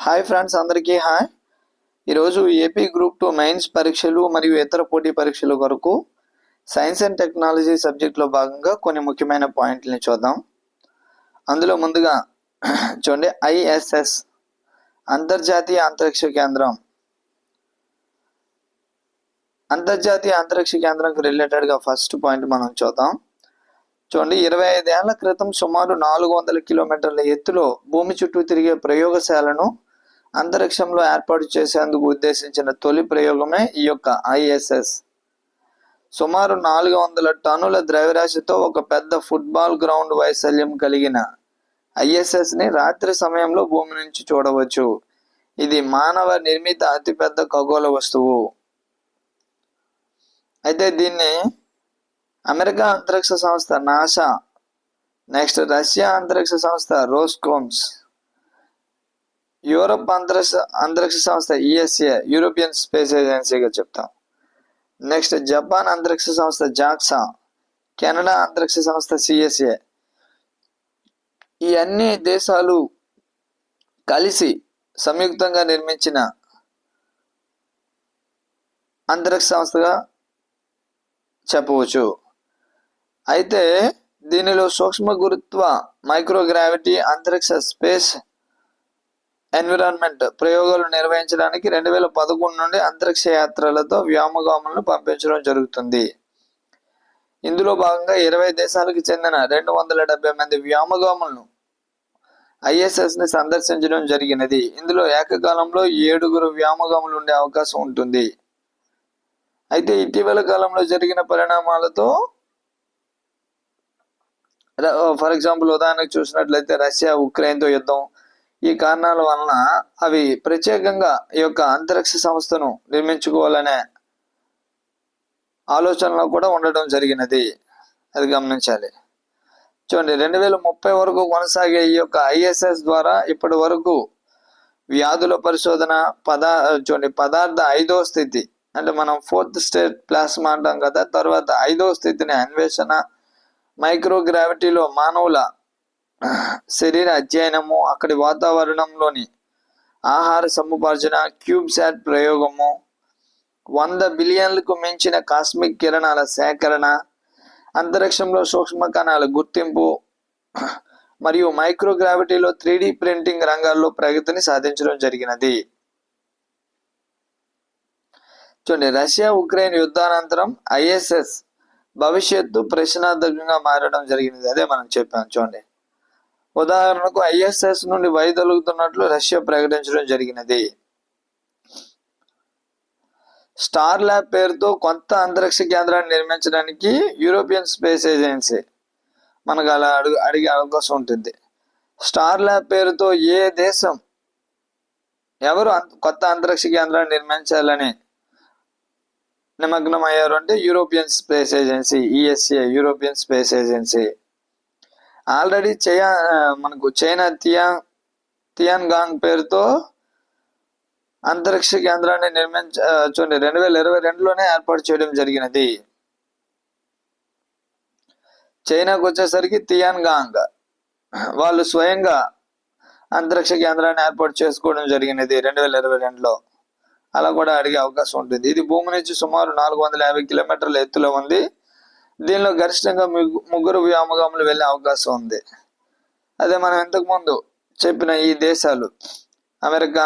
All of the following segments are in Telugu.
హాయ్ ఫ్రెండ్స్ అందరికీ హాయ్. ఈరోజు ఏపీ గ్రూప్ టూ మెయిన్స్ పరీక్షలు మరియు ఇతర పోటీ పరీక్షల కొరకు సైన్స్ అండ్ టెక్నాలజీ సబ్జెక్ట్లో భాగంగా కొన్ని ముఖ్యమైన పాయింట్లని చూద్దాం. అందులో ముందుగా చూడండి ఐఎస్ఎస్ అంతర్జాతీయ అంతరిక్ష కేంద్రం. అంతర్జాతీయ అంతరిక్ష కేంద్రంకి రిలేటెడ్గా ఫస్ట్ పాయింట్ మనం చూద్దాం. చూడండి ఇరవై ఐదేళ్ళ క్రితం సుమారు నాలుగు వందల కిలోమీటర్ల ఎత్తులో భూమి చుట్టూ తిరిగే ప్రయోగశాలను అంతరిక్షంలో ఏర్పాటు చేసేందుకు ఉద్దేశించిన తొలి ప్రయోగమే ఈ యొక్క ఐఎస్ఎస్. సుమారు నాలుగు వందల టన్నుల ద్రవ్యరాశితో ఒక పెద్ద ఫుట్బాల్ గ్రౌండ్ వైశాల్యం కలిగిన ఐఎస్ఎస్ని రాత్రి సమయంలో భూమి నుంచి చూడవచ్చు. ఇది మానవ నిర్మిత అతిపెద్ద ఖగోళ వస్తువు. అయితే దీన్ని అమెరికా అంతరిక్ష సంస్థ నాసా నెక్స్ట్ రష్యా అంతరిక్ష సంస్థ రోస్కోమ్స్ యూరప్ అంతరిక్ష అంతరిక్ష సంస్థ ఈఎస్ఏ యూరోపియన్ స్పేస్ ఏజెన్సీగా చెప్తాం. నెక్స్ట్ జపాన్ అంతరిక్ష సంస్థ జాక్సా కెనడా అంతరిక్ష సంస్థ సిఎస్ఏ. ఈ అన్ని దేశాలు కలిసి సంయుక్తంగా నిర్మించిన అంతరిక్ష సంస్థగా చెప్పవచ్చు. అయితే దీనిలో సూక్ష్మ గురుత్వ మైక్రోగ్రావిటీ అంతరిక్ష స్పేస్ ఎన్విరాన్మెంట్ ప్రయోగాలు నిర్వహించడానికి రెండు వేల పదకొండు నుండి అంతరిక్ష యాత్రలతో వ్యోమగాములను పంపించడం జరుగుతుంది. ఇందులో భాగంగా ఇరవై దేశాలకు చెందిన రెండు వందల డెబ్బై మంది వ్యోమగాములను ఐఎస్ఎస్ని సందర్శించడం జరిగినది. ఇందులో ఏకకాలంలో ఏడుగురు వ్యోమగాములు ఉండే అవకాశం ఉంటుంది. అయితే ఇటీవల కాలంలో జరిగిన పరిణామాలతో ఫర్ ఎగ్జాంపుల్ ఉదాహరణకు చూసినట్లయితే రష్యా ఉక్రెయిన్తో యుద్ధం ఈ కారణాల వలన అవి ప్రత్యేకంగా ఈ యొక్క అంతరిక్ష సంస్థను నిర్మించుకోవాలనే ఆలోచనలో కూడా ఉండడం జరిగినది. అది గమనించాలి. చూడండి రెండు వేల ముప్పై వరకు కొనసాగే ఈ యొక్క ఐఎస్ఎస్ ద్వారా ఇప్పటి వరకు వ్యాధుల పరిశోధన పదా చూడండి పదార్థ ఐదో స్థితి అంటే మనం ఫోర్త్ స్టేట్ ప్లాస్మా అంటాం కదా తర్వాత ఐదో స్థితిని అన్వేషణ మైక్రోగ్రావిటీలో మానవుల శరీర అధ్యయనము అక్కడి వాతావరణంలోని ఆహార సముపార్జన క్యూబ్శాట్ ప్రయోగము వంద బిలియన్లకు మించిన కాస్మిక్ కిరణాల సేకరణ అంతరిక్షంలో సూక్ష్మ కణాల గుర్తింపు మరియు మైక్రోగ్రావిటీలో త్రీ ప్రింటింగ్ రంగాల్లో ప్రగతిని సాధించడం జరిగినది. చూడండి రష్యా ఉక్రెయిన్ యుద్ధానంతరం ఐఎస్ఎస్ భవిష్యత్తు ప్రశ్నార్థకంగా మారడం జరిగినది. అదే మనం చెప్పాం చూడండి. ఉదాహరణకు ఐఎస్ఎస్ నుండి వైదొలుగుతున్నట్లు రష్యా ప్రకటించడం జరిగినది. స్టార్ ల్యాబ్ పేరుతో కొత్త అంతరిక్ష కేంద్రాన్ని నిర్మించడానికి యూరోపియన్ స్పేస్ ఏజెన్సీ మనకు అలా అడుగు అడిగే అవకాశం ఉంటుంది. స్టార్ ల్యాబ్ పేరుతో ఏ దేశం ఎవరు కొత్త అంతరిక్ష కేంద్రాన్ని నిర్మించాలని నిమగ్నం అయ్యారు అంటే European space agency ESA European space agency. Already China మనకు చైనా తియా తియాన్ గాంగ్ పేరుతో అంతరిక్ష కేంద్రాన్ని నిర్మించ చూడండి రెండు వేల ఇరవై రెండులోనే ఏర్పాటు చేయడం జరిగినది. చైనాకు వచ్చేసరికి తియాన్ గాంగ్ వాళ్ళు స్వయంగా అంతరిక్ష కేంద్రాన్ని ఏర్పాటు చేసుకోవడం జరిగినది రెండు వేల ఇరవై రెండులో. అలా కూడా అడిగే అవకాశం ఉంటుంది. ఇది భూమి నుంచి సుమారు నాలుగు వందల యాభై కిలోమీటర్ల ఎత్తులో ఉంది. దీనిలో గరిష్టంగా ముగ్గురు వ్యోమగాములు వెళ్ళే అవకాశం ఉంది. అదే మనం ఇంతకుముందు చెప్పిన ఈ దేశాలు అమెరికా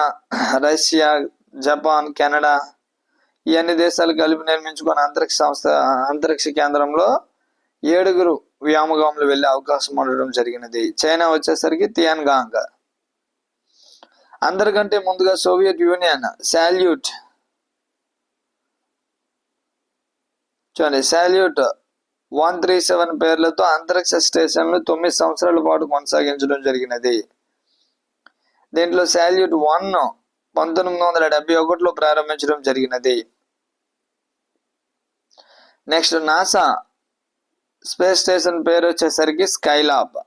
రష్యా జపాన్ కెనడా ఈ అన్ని దేశాలు కలిపి నిర్మించుకున్న అంతరిక్ష సంస్థ అంతరిక్ష కేంద్రంలో ఏడుగురు వ్యోమగాములు వెళ్ళే అవకాశం ఉండడం జరిగినది. చైనా వచ్చేసరికి తియాన్ గాంగ్ అందరికంటే ముందుగా సోవియట్ యూనియన్ శాల్యూట్. చూడండి శాల్యూట్ వన్ త్రీ సెవెన్ పేర్లతో అంతరిక్ష స్టేషన్ను తొమ్మిది సంవత్సరాల పాటు కొనసాగించడం జరిగినది. దీంట్లో శాల్యూట్ వన్ పంతొమ్మిది వందల డెబ్బై ఒకటిలో ప్రారంభించడం జరిగినది. నెక్స్ట్ నాసా స్పేస్ స్టేషన్ పేరు వచ్చేసరికి స్కైలాబ్.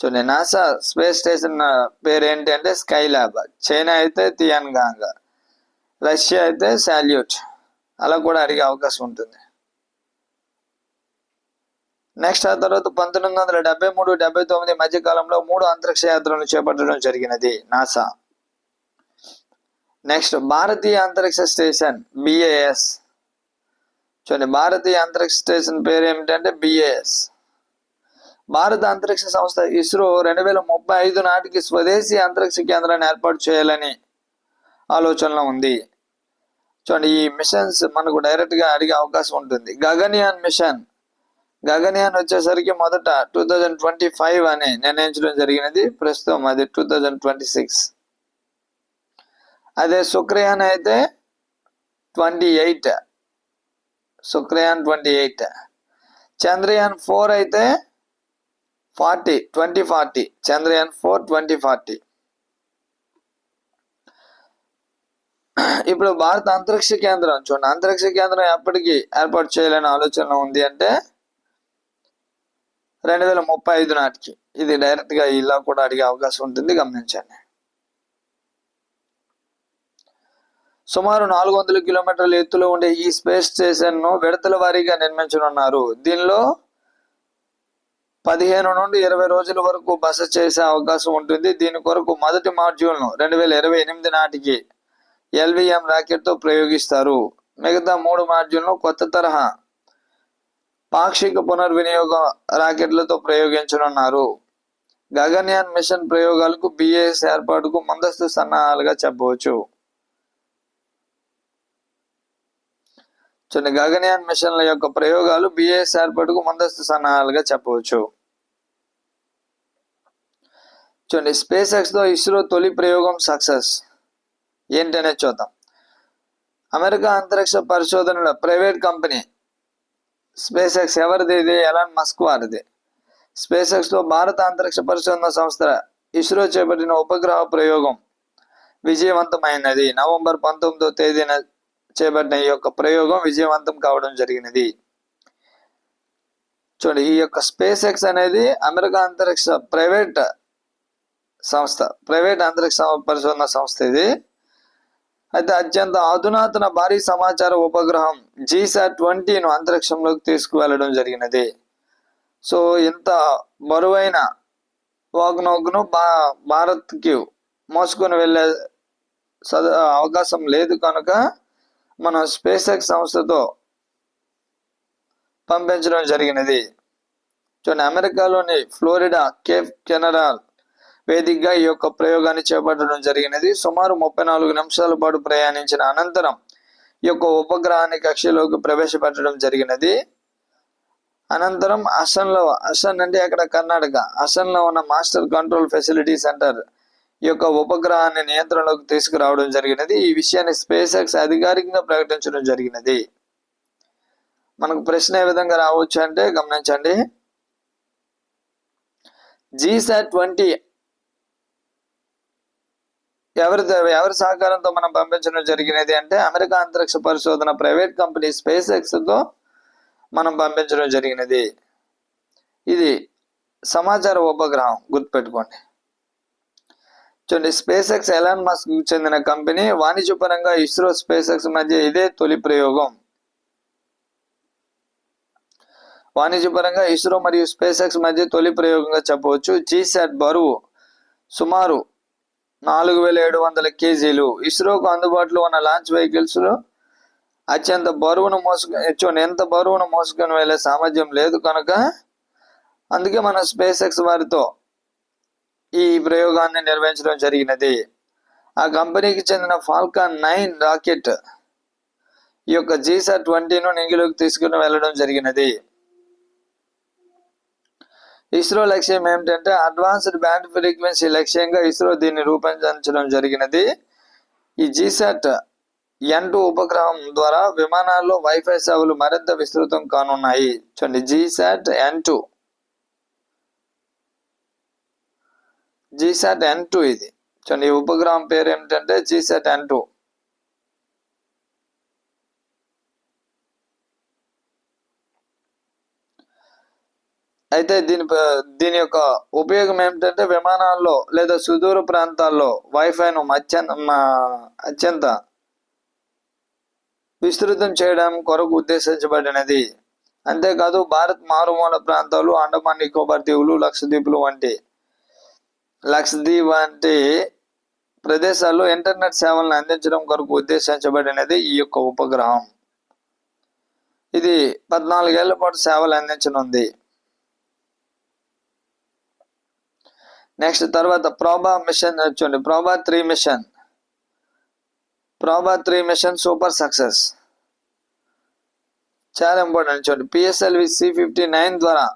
చూడండి నాసా స్పేస్ స్టేషన్ పేరు ఏంటి అంటే స్కైలాబ్. చైనా అయితే తియాన్గాంగ్ రష్యా అయితే శాల్యూట్. అలా కూడా అడిగే అవకాశం ఉంటుంది. నెక్స్ట్ ఆ తర్వాత పంతొమ్మిది వందల డెబ్బై మూడు డెబ్బై తొమ్మిది మధ్య కాలంలో మూడు అంతరిక్ష యాత్రలను చేపట్టడం జరిగినది నాసా. నెక్స్ట్ భారతీయ అంతరిక్ష స్టేషన్ బిఏఎస్ చూడండి భారతీయ అంతరిక్ష స్టేషన్ పేరు ఏమిటంటే బిఏఎస్ భారత అంతరిక్ష సంస్థ ఇస్రో రెండు వేల ముప్పై ఐదు నాటికి స్వదేశీ అంతరిక్ష కేంద్రాన్ని ఏర్పాటు చేయాలని ఆలోచనలో ఉంది. చూడండి ఈ మిషన్స్ మనకు డైరెక్ట్గా అడిగే అవకాశం ఉంటుంది. గగన్యాన్ మిషన్ గగన్యాన్ వచ్చేసరికి మొదట టూ థౌజండ్ ట్వంటీ ఫైవ్ అని నిర్ణయించడం జరిగినది. ప్రస్తుతం అది టూ థౌజండ్ ట్వంటీ సిక్స్ అదే శుక్రయాన్ అయితే twenty eight Shukrayaan twenty eight Chandrayaan four అయితే forty twenty forty Chandrayaan four twenty forty ఇప్పుడు భారత అంతరిక్ష కేంద్రం చూడండి. అంతరిక్ష కేంద్రం ఎప్పటికీ ఏర్పాటు చేయాలనే ఆలోచన ఉంది అంటే రెండు వేల ముప్పై ఐదు నాటికి. ఇది డైరెక్ట్గా ఇలా కూడా అడిగే అవకాశం ఉంటుంది గమనించండి. సుమారు నాలుగు వందల కిలోమీటర్ల ఎత్తులో ఉండే ఈ స్పేస్ స్టేషన్ను విడతల వారీగా నిర్మించనున్నారు. దీనిలో పదిహేను నుండి ఇరవై రోజుల వరకు బస చేసే అవకాశం ఉంటుంది. దీని కొరకు మొదటి మాడ్యూల్ను రెండు వేల ఇరవై ఎనిమిది నాటికి ఎల్విఎం రాకెట్తో ప్రయోగిస్తారు. మిగతా మూడు మాడ్యూల్ను కొత్త తరహా పాక్షిక పునర్వినియోగ రాకెట్లతో ప్రయోగించనున్నారు. గగన్యాన్ మిషన్ ప్రయోగాలకు బిఏఎస్ ఏర్పాటుకు ముందస్తు సన్నాహాలుగా చెప్పవచ్చు. చూడండి గగన్యాన్ మిషన్ల యొక్క ప్రయోగాలు బిఏఎస్ ఏర్పాటుకు ముందస్తు సన్నాహాలుగా చెప్పవచ్చు. చూడండి స్పేస్ ఎక్స్తో ఇస్రో తొలి ప్రయోగం సక్సెస్. ఏంటనే చూద్దాం. అమెరికా అంతరిక్ష పరిశోధనల ప్రైవేట్ కంపెనీ స్పేస్ ఎక్స్ ఎవరిది ఇది ఎలాన్ మస్క్ వారిది. స్పేస్ ఎక్స్లో భారత అంతరిక్ష పరిశోధన సంస్థ ఇస్రో చేపట్టిన ఉపగ్రహ ప్రయోగం విజయవంతమైనది. నవంబర్ పంతొమ్మిదో తేదీన చేపట్టిన ఈ యొక్క ప్రయోగం విజయవంతం కావడం జరిగినది. చూడండి ఈ యొక్క స్పేస్ ఎక్స్ అనేది అమెరికా అంతరిక్ష ప్రైవేట్ సంస్థ ప్రైవేట్ అంతరిక్ష పరిశోధన సంస్థ ఇది. అయితే అత్యంత అధునాతన భారీ సమాచార ఉపగ్రహం జీసాట్ ట్వంటీను అంతరిక్షంలోకి తీసుకువెళ్ళడం జరిగినది. సో ఇంత బరువైన వాగ్నోగ్ను భా భారత్కి మోసుకొని వెళ్ళే సద అవకాశం లేదు కనుక మన స్పేస్ ఎక్స్ సంస్థతో పంపించడం జరిగినది. చూడండి అమెరికాలోని ఫ్లోరిడా కేప్ కెనరాల్ వేదికగా ఈ యొక్క ప్రయోగాన్ని చేపట్టడం జరిగినది. సుమారు ముప్పై నాలుగు నిమిషాల పాటు ప్రయాణించిన అనంతరం ఈ యొక్క ఉపగ్రహాన్ని కక్షలోకి ప్రవేశపెట్టడం జరిగినది. అనంతరం అసన్లో అసన్ అంటే అక్కడ కర్ణాటక అసన్లో ఉన్న మాస్టర్ కంట్రోల్ ఫెసిలిటీ సెంటర్ ఈ యొక్క ఉపగ్రహాన్ని నియంత్రణలోకి తీసుకురావడం జరిగినది. ఈ విషయాన్ని స్పేస్ ఎక్స్ అధికారికంగా ప్రకటించడం జరిగినది. మనకు ప్రశ్న ఏ విధంగా రావచ్చు అంటే గమనించండి. జీసాట్ ట్వంటీ ఎవరి ఎవరి సహకారంతో మనం పంపించడం జరిగినది అంటే అమెరికా అంతరిక్ష పరిశోధన ప్రైవేట్ కంపెనీ స్పేస్ ఎక్స్తో మనం పంపించడం జరిగినది. ఇది సమాచార ఉపగ్రహం గుర్తుపెట్టుకోండి. చూడండి స్పేస్ ఎక్స్ ఎలాన్ మస్క్ చెందిన కంపెనీ వాణిజ్యపరంగా ఇస్రో స్పేస్ ఎక్స్ మధ్య ఇదే తొలి ప్రయోగం. వాణిజ్యపరంగా ఇస్రో మరియు స్పేస్ ఎక్స్ మధ్య తొలి ప్రయోగంగా చెప్పవచ్చు. జీసాట్ బరువు సుమారు నాలుగు వేల ఏడు వందల కేజీలు. ఇస్రోకు అందుబాటులో ఉన్న లాంచ్ వెహికల్స్లో అత్యంత బరువును మోసుకొని చూడండి ఎంత బరువును మోసుకొని వెళ్ళే సామర్థ్యం లేదు కనుక అందుకే మన స్పేస్ ఎక్స్ వారితో ఈ ప్రయోగాన్ని నిర్వహించడం జరిగినది. ఆ కంపెనీకి చెందిన ఫాల్కాన్ నైన్ రాకెట్ ఈ యొక్క జీసా ట్వంటీను నింగిలోకి తీసుకుని వెళ్ళడం జరిగినది. ఇస్రో లక్ష్యం ఏమిటంటే అడ్వాన్స్డ్ బ్యాండ్ ఫ్రీక్వెన్సీ లక్ష్యంగా ఇస్రో దీన్ని రూపొందించడం జరిగినది. ఈ జీసాట్ ఎన్ టూ ఉపగ్రహం ద్వారా విమానాల్లో వైఫై సేవలు మరింత విస్తృతం కానున్నాయి. చూడండి GSAT N two GSAT N two ఇది. చూడండి ఈ ఉపగ్రహం పేరు ఏమిటంటే జీసాట్ ఎన్ టూ అయితే దీని దీని యొక్క ఉపయోగం ఏమిటంటే విమానాల్లో లేదా సుదూర ప్రాంతాల్లో వైఫైను అత్యంత అత్యంత విస్తృతం చేయడం కొరకు ఉద్దేశించబడినది. అంతేకాదు భారత్ మారుమూల ప్రాంతాలు అండమాన్ నికోబార్ దీవులు లక్షద్వీపులు వంటి లక్షద్వీప్ వంటి ప్రదేశాల్లో ఇంటర్నెట్ సేవలను అందించడం కొరకు ఉద్దేశించబడినది ఈ యొక్క ఉపగ్రహం. ఇది పద్నాలుగేళ్ళ పాటు సేవలు అందించనుంది. నెక్స్ట్ తర్వాత ప్రోబా మిషన్ చూడండి. Proba three mission Proba three mission super success చాలా ఇంపార్టెంట్ చూడండి. పిఎస్ఎల్వి సి ఫిఫ్టీ నైన్ ద్వారా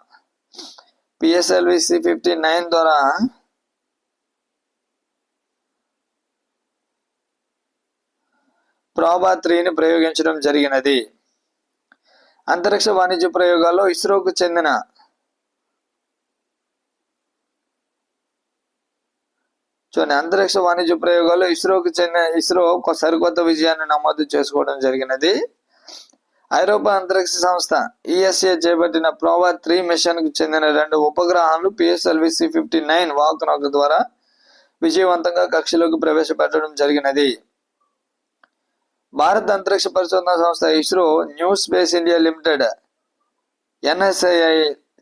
పిఎస్ఎల్వి సి ఫిఫ్టీ నైన్ ద్వారా ప్రోబా త్రీని ప్రయోగించడం జరిగినది. అంతరిక్ష వాణిజ్య ప్రయోగాల్లో ఇస్రోకు చెందిన చూడండి అంతరిక్ష వాణిజ్య ప్రయోగాలు ఇస్రోకి చెందిన ఇస్రో ఒక సరికొత్త విజయాన్ని నమోదు చేసుకోవడం జరిగినది. ఐరోపా అంతరిక్ష సంస్థ ఈఎస్ఏ చేపట్టిన ప్రోవా త్రీ మిషన్కు చెందిన రెండు ఉపగ్రహాలు పిఎస్ఎల్వి సి ఫిఫ్టీ నైన్ వాక్ ద్వారా విజయవంతంగా కక్షలోకి ప్రవేశపెట్టడం జరిగినది. భారత అంతరిక్ష పరిశోధన సంస్థ ISRO new space India limited NSII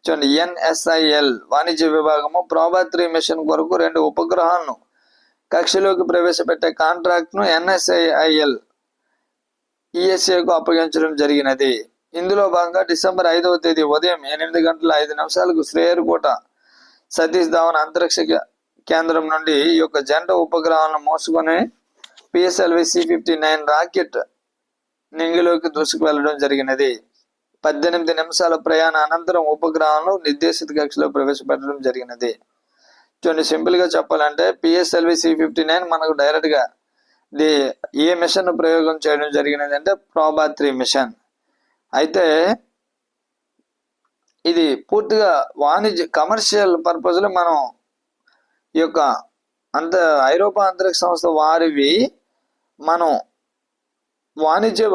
చూడండి ఎన్ఎస్ఐఎల్ వాణిజ్య విభాగము ప్రాబా త్రీ మిషన్ కొరకు రెండు ఉపగ్రహాలను కక్షలోకి ప్రవేశపెట్టే కాంట్రాక్ట్ను ఎన్ఎస్ఐఐఎల్ ఈఎస్ఏకు అప్పగించడం జరిగినది. ఇందులో భాగంగా డిసెంబర్ ఐదవ తేదీ ఉదయం ఎనిమిది గంటల ఐదు నిమిషాలకు శ్రేయర్కోట సతీష్ ధావన్ అంతరిక్ష కేంద్రం నుండి ఈ యొక్క జంట ఉపగ్రహాలను మోసుకొని PSLV C fifty nine rocket నింగిలోకి దూసుకు వెళ్ళడం జరిగినది. పద్దెనిమిది నిమిషాల ప్రయాణ అనంతరం ఉపగ్రహంలో నిర్దేశిత కక్షలో ప్రవేశపెట్టడం జరిగినది. చూడండి సింపుల్గా చెప్పాలంటే పిఎస్ఎల్వి సి ఫిఫ్టీ నైన్ మనకు డైరెక్ట్గా ది ఏ మిషన్ ప్రయోగం చేయడం జరిగినది అంటే ప్రాబా త్రీ మిషన్. అయితే ఇది పూర్తిగా వాణిజ్య కమర్షియల్ పర్పస్లో మనం ఈ యొక్క అంత ఐరోపా అంతరిక్ష సంస్థ వారివి మనం వాణిజ్య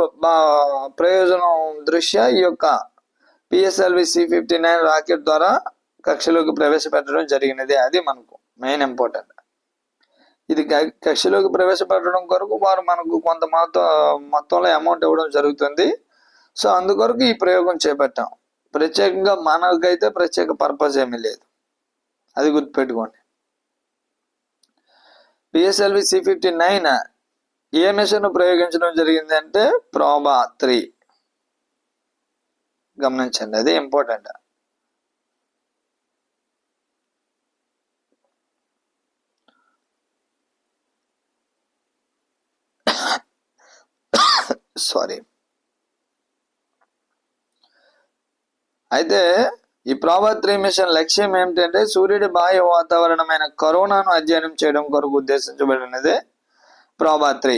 ప్రయోజనం దృష్ట్యా ఈ యొక్క PSLV C fifty nine rocket ద్వారా కక్షలోకి ప్రవేశపెట్టడం జరిగినది. అది మనకు మెయిన్ ఇంపార్టెంట్ ఇది కక్షలోకి ప్రవేశపెట్టడం కొరకు వారు మనకు కొంత మొత్తం మొత్తంలో అమౌంట్ ఇవ్వడం జరుగుతుంది. సో అందుకొరకు ఈ ప్రయోగం చేపట్టాం. ప్రత్యేకంగా మనకైతే ప్రత్యేక పర్పస్ ఏమీ లేదు. అది గుర్తుపెట్టుకోండి. PSLV C fifty nine a mission ప్రయోగించడం జరిగింది అంటే ప్రోబా త్రీ. గమనించండి అది ఇంపార్టెంట్. సారీ అయితే ఈ ప్రోబా త్రీ మిషన్ లక్ష్యం ఏమిటంటే సూర్యుడి బాహ్య వాతావరణమైన కరోనాను అధ్యయనం చేయడం కొరకు ఉద్దేశించబడినది ప్రోబా త్రీ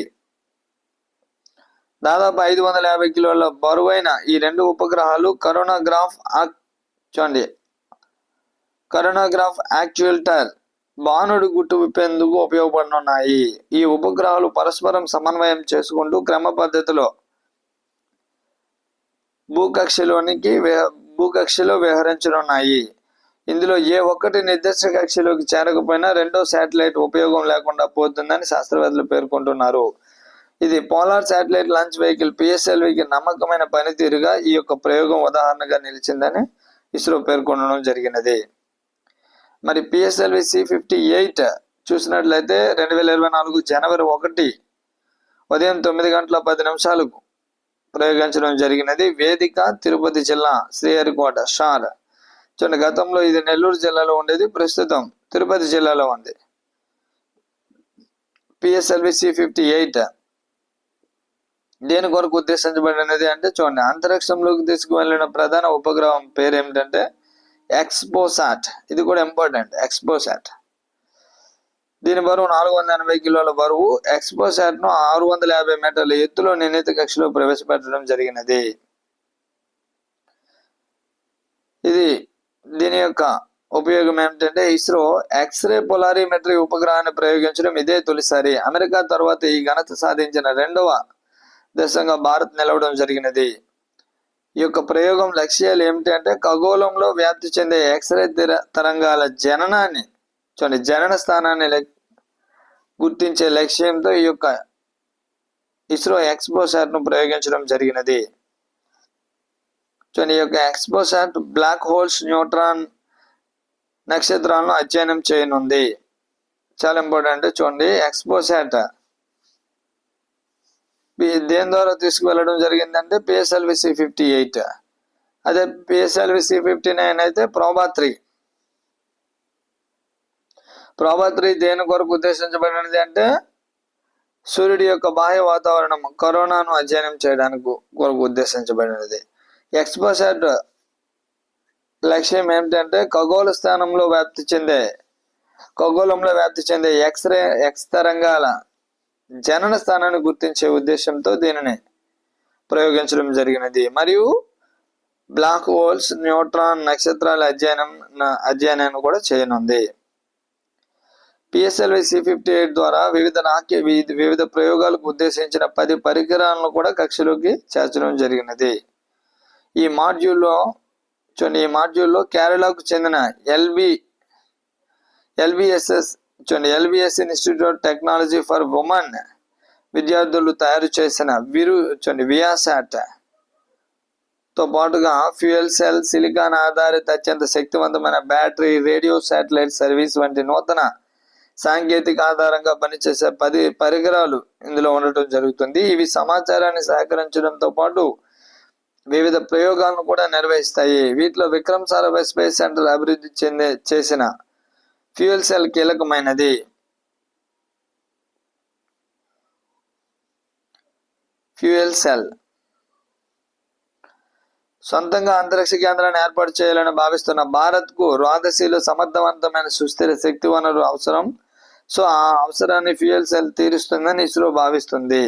దాదాపు ఐదు వందల యాభై కిలోల బరువైన ఈ రెండు ఉపగ్రహాలు కరోనాగ్రాఫ్ ఆక్- చూడండి. కరోనాగ్రాఫ్ యాక్చుయేటర్ బాణుడు గుట్టు విప్పేందుకు ఉపయోగపడనున్నాయి ఈ ఉపగ్రహాలు పరస్పరం సమన్వయం చేసుకుంటూ క్రమ పద్ధతిలో భూకక్షలోనికి భూకక్షలో విహరించనున్నాయి ఇందులో ఏ ఒక్కటి నిర్దిష్ట కక్షలోకి చేరకపోయినా రెండో శాటిలైట్ ఉపయోగం లేకుండా పోతుందని శాస్త్రవేత్తలు పేర్కొంటున్నారు. ఇది పోలార్ శాటిలైట్ లాంచ్ వెహికల్ పిఎస్ఎల్వికి నమ్మకమైన పనితీరుగా ఈ యొక్క ప్రయోగం ఉదాహరణగా నిలిచిందని ఇస్రో పేర్కొనడం జరిగినది. మరి పిఎస్ఎల్వి సి ఫిఫ్టీ ఎయిట్ చూసినట్లయితే రెండు వేల ఇరవై నాలుగు జనవరి ఒకటి ఉదయం తొమ్మిది గంటల పది నిమిషాలకు ప్రయోగించడం జరిగినది. వేదిక తిరుపతి జిల్లా శ్రీహరికోట షార్ చూడండి గతంలో ఇది నెల్లూరు జిల్లాలో ఉండేది ప్రస్తుతం తిరుపతి జిల్లాలో ఉంది. పిఎస్ఎల్వి సి ఫిఫ్టీ ఎయిట్ దేని కొరకు ఉద్దేశించబడినది అంటే చూడండి అంతరిక్షంలోకి తీసుకువెళ్ళిన ప్రధాన ఉపగ్రహం పేరు ఏమిటంటే ఎక్స్పోసాట్ ఇది కూడా ఇంపార్టెంట్ ఎక్స్పోసాట్ దీని బరువు నాలుగు వందల ఎనభై కిలోల బరువు ఎక్స్పోసాట్ను ఆరు వందల యాభై మీటర్ల ఎత్తులో నిర్ణీత కక్షలో ప్రవేశపెట్టడం జరిగినది. ఇది దీని యొక్క ఉపయోగం ఏమిటంటే ఇస్రో ఎక్స్రే పొలారిమెట్రీ ఉపగ్రహాన్ని ప్రయోగించడం ఇదే తొలిసారి. అమెరికా తర్వాత ఈ ఘనత సాధించిన రెండవ దేశంగా భారత్ నిలవడం జరిగినది. ఈ యొక్క ప్రయోగం లక్ష్యాలు ఏమిటి అంటే ఖగోళంలో వ్యాప్తి చెందే ఎక్స్రే తరంగాల జననాన్ని చూడండి జనన స్థానాన్ని లెక్- గుర్తించే లక్ష్యంతో ఈ యొక్క ఇస్రో ఎక్స్పోసాట్ను ప్రయోగించడం జరిగినది. చూడండి ఈ యొక్క ఎక్స్పోసాట్ బ్లాక్ హోల్స్ న్యూట్రాన్ నక్షత్రాలను అధ్యయనం చేయనుంది. చాలా ఇంపార్టెంట్. చూడండి ఎక్స్పోసాట్ దేని ద్వారా తీసుకువెళ్ళడం జరిగిందంటే పిఎస్ఎల్వి సి ఫిఫ్టీ ఎయిట్ అదే పిఎస్ఎల్వి సి ఫిఫ్టీ నైన్ అయితే ప్రోబా త్రీ ప్రోబా త్రీ దేని కొరకు ఉద్దేశించబడినది అంటే సూర్యుడి యొక్క బాహ్య వాతావరణం కరోనాను అధ్యయనం చేయడానికి కొరకు ఉద్దేశించబడినది. ఎక్స్పోసాట్ లక్ష్యం ఏమిటంటే ఖగోళ స్థానంలో వ్యాప్తి చెందే ఖగోళంలో వ్యాప్తి చెందే ఎక్స్రే ఎక్స్ తరంగాల జనన స్థానాన్ని గుర్తించే ఉద్దేశంతో దీనిని ప్రయోగించడం జరిగినది. మరియు బ్లాక్ హోల్స్ న్యూట్రాన్ నక్షత్రాల అధ్యయనం అధ్యయనాన్ని కూడా చేయనుంది. పిఎస్ఎల్వి సి ఫిఫ్టీ ఎయిట్ ద్వారా వివిధ నాట్య వివిధ ప్రయోగాలకు ఉద్దేశించిన పది పరికరాలను కూడా కక్షలోకి చేర్చడం జరిగినది. ఈ మాడ్యూల్లో చూడండి ఈ మాడ్యూల్లో కేరళకు చెందిన ఎల్బి ఎల్బిఎస్ఎస్ చూడండి LBS institute technology for women విద్యార్థులు తయారు చేసిన విరు చూడండి వియాసాట్. తో పాటుగా ఫ్యూయల్ సెల్ సిలికాన్ ఆధారిత అత్యంత శక్తివంతమైన బ్యాటరీ రేడియో శాటిలైట్ సర్వీస్ వంటి నూతన సాంకేతిక ఆధారంగా పనిచేసే పది పరికరాలు ఇందులో ఉండటం జరుగుతుంది. ఇవి సమాచారాన్ని సేకరించడంతో పాటు వివిధ ప్రయోగాలను కూడా నిర్వహిస్తాయి. వీటిలో విక్రమ్ సారాభాయ్ స్పేస్ సెంటర్ అభివృద్ధి చెందే చేసిన ఫ్యూయల్ సెల్ కీలకమైనది. Fuel cell. సొంతంగా అంతరిక్ష కేంద్రాన్ని ఏర్పాటు చేయాలని భావిస్తున్న భారత్కు రాదశీలు సమర్థవంతమైన సుస్థిర శక్తి వనరు అవసరం. సో ఆ అవసరాన్ని ఫ్యూయల్ సెల్ తీరుస్తుందని ఇస్రో భావిస్తుంది.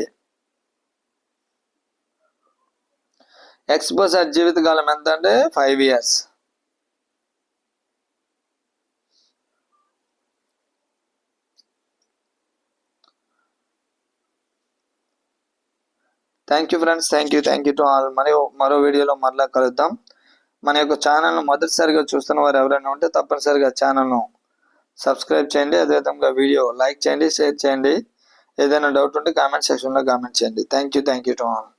ఎక్స్పోజర్ జీవితకాలం ఎంత అంటే five years. Thank you friends thank you thank you to all మరి మరో వీడియోలో మరలా కలుద్దాం. మన యొక్క ఛానల్ను మొదటిసారిగా చూస్తున్న వారు ఎవరైనా ఉంటే తప్పనిసరిగా ఛానల్ను సబ్స్క్రైబ్ చేయండి. అదేవిధంగా వీడియో లైక్ చేయండి షేర్ చేయండి. ఏదైనా డౌట్ ఉంటే కామెంట్ సెక్షన్లో కామెంట్ చేయండి. Thank you thank you to all